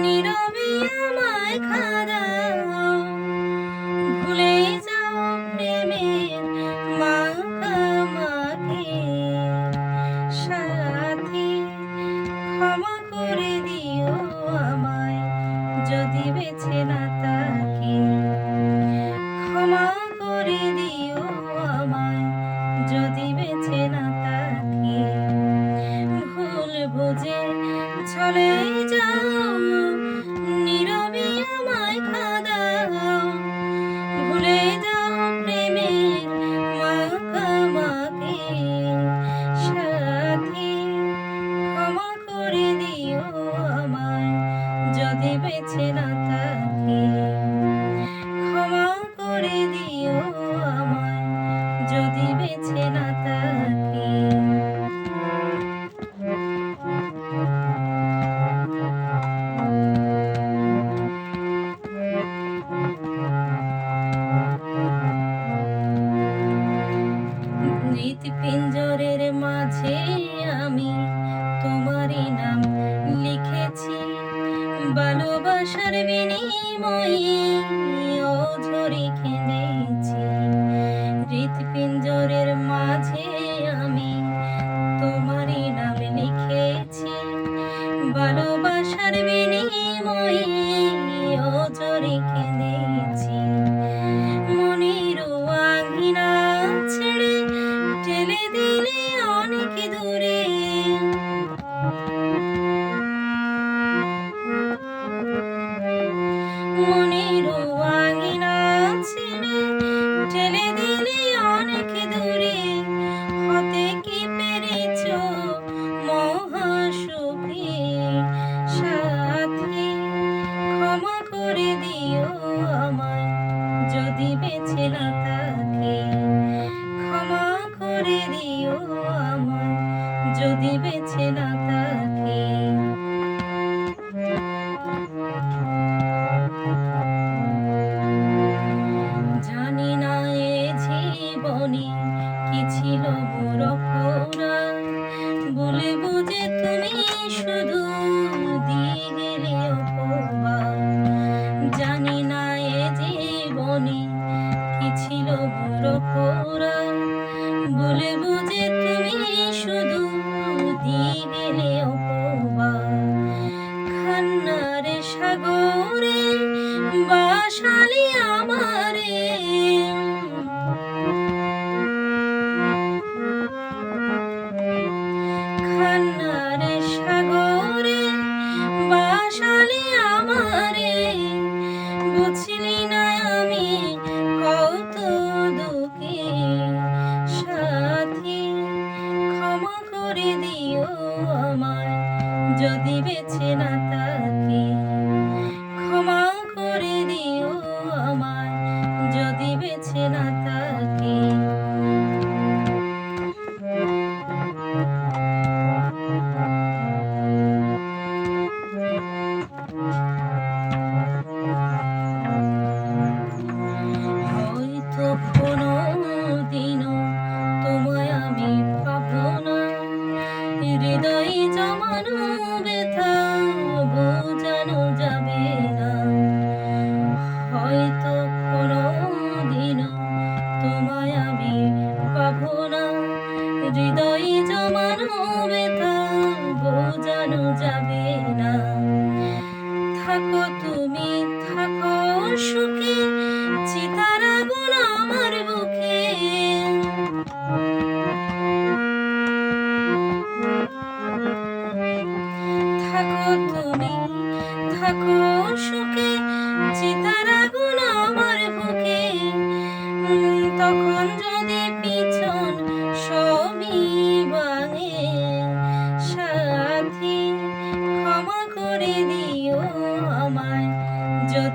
নীরবে আমায় খাদা ভালোবাসার বিনিময়ে ও ঝরি খেলেছি। হৃৎপিঞ্জরের মাঝে আমি বেছে না থাকি ক্ষমা করে দিও আমার, যদি বেছে না থাকি। জানি না এ জীবনে কি ছিল শালী I could.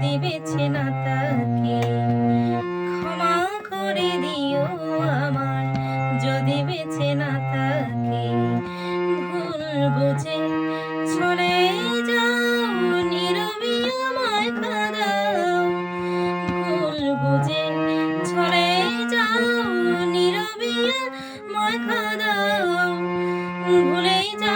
যদি করে দিও যদি বেছে না থাকি ভুল বুঝে বুঝে চলে যাও, নীরবে আমায় কাঁদাও। ভুলেই যাও